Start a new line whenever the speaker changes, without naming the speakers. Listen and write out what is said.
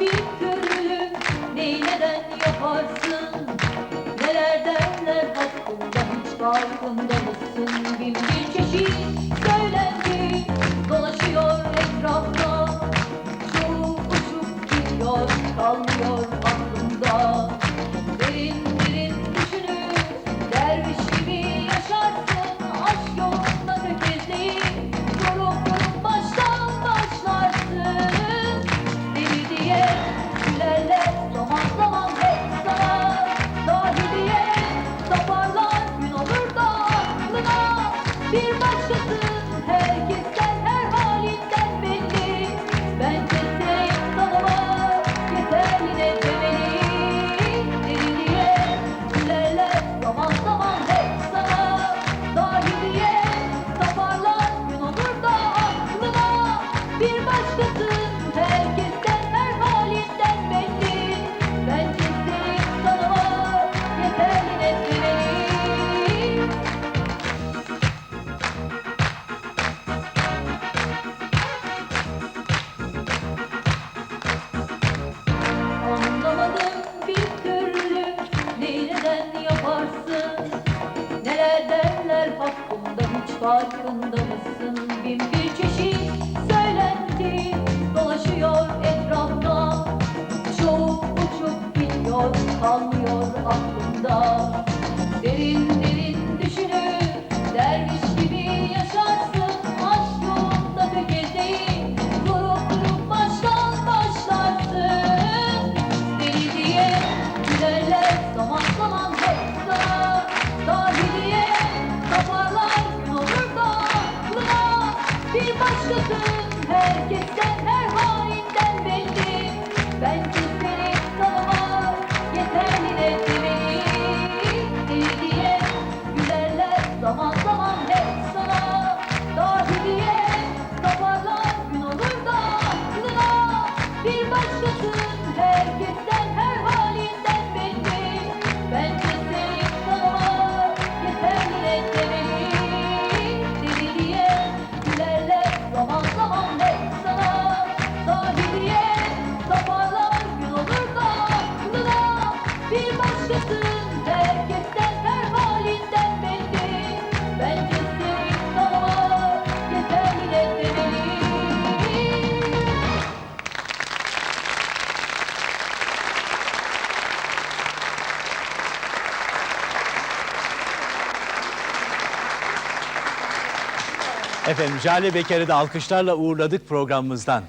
bin gönlüm Neyi neden yaparsın Neler derler hakkında hiç farkında mısın bilmem Fear farkında mısın bin bir çeşit söylenti dolaşıyor etrafta. Uçup uçup gidiyor kalmıyor aklımda. Thank you.
Efendim Jale Beker'i de alkışlarla uğurladık programımızdan.